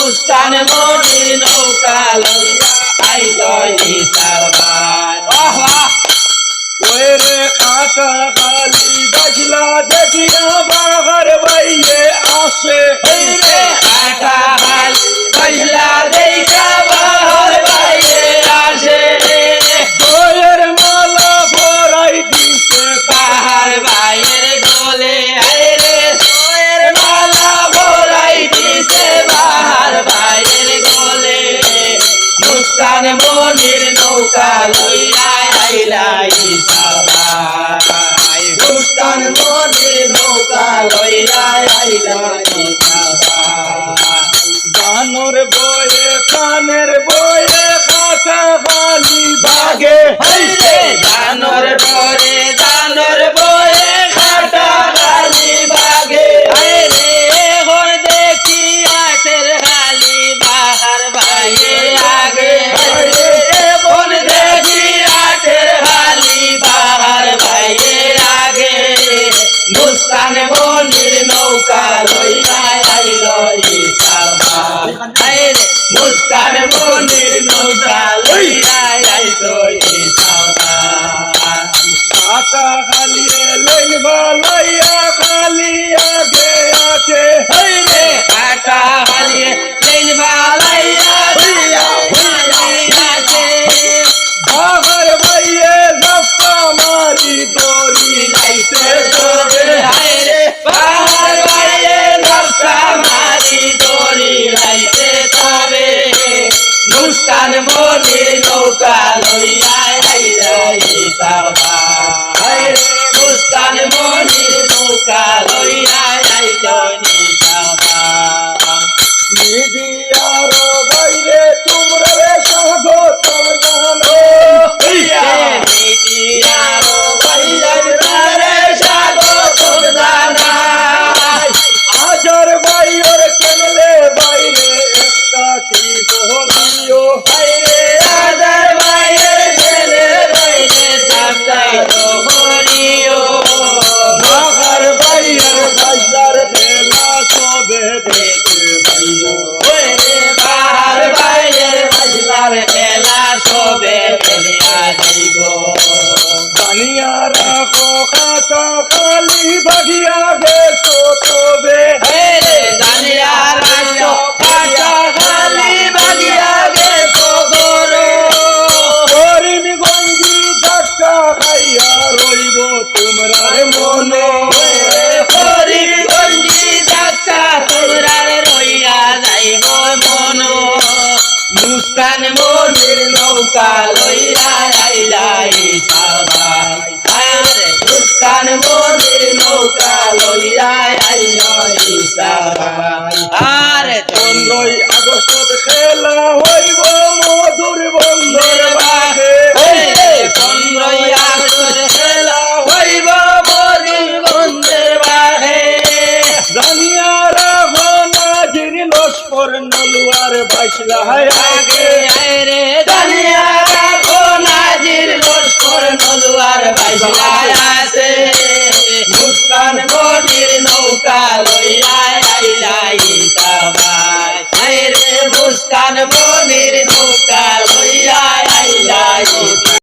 মুস্কান মনির নৌকা লইয়া আইল ভাই বাহ বাহ ওরে কাটা খালি বাজলা দেখিয়া বাহার বাইয়ে আসে। ওই মনির নৌকা লইয়া আইলা সাবাই। মুস্কান মনির নৌকা লইয়া আইলাই সাবাই। জানোর বয়ে কানের বয়ে কাটা বালি বাগে। কাটা খালি এলেন বালাইয়া খালি আগে আছে হইরে কাটা হালিয়ে লেন বালাইয়া দিয়া আছে বাহার বাইয়ে জাপা মারি দড়ি লাইতে তোরে হায়রে বাহার বাইয়ে লপটা মারি দড়ি লাইতে তবে মুস্কান মনির নৌকা লইয়া আইরা ইসাবা হায়রে মনির নৌকা লইয়া আইতো নিসাবা মিডিয়ার বাইরে তোমরা রে স্বাগতম জানো আজার বাইর কেনলে বাইরে একটা টিপ হলিও। বাহার কাটা খালি বাগিয়া গেছো তবে করিমি গঞ্জি ধাক্কা খাইয়া রইব তোমরা মনে। হরিগঞ্জি ডাক্কা তোমরার রইয়া যাইব মন। মুস্কান মনির নৌকা লইয়া আইলাই সবাই। খেলা হইব মধুর বন্ধের বাহে পনেরোই আগস্ট খেলা হইব মনির বন্ধের বাহে জানিয়া রাখো নাজির লস্কর নলুয়ার বাইশলা আগে। আগে আইরে দানিয়া রাখো লস্কর নলুয়ার বাইশলায় আছে। আইলাই সবাই আইরে মুস্কান মনির নৌকা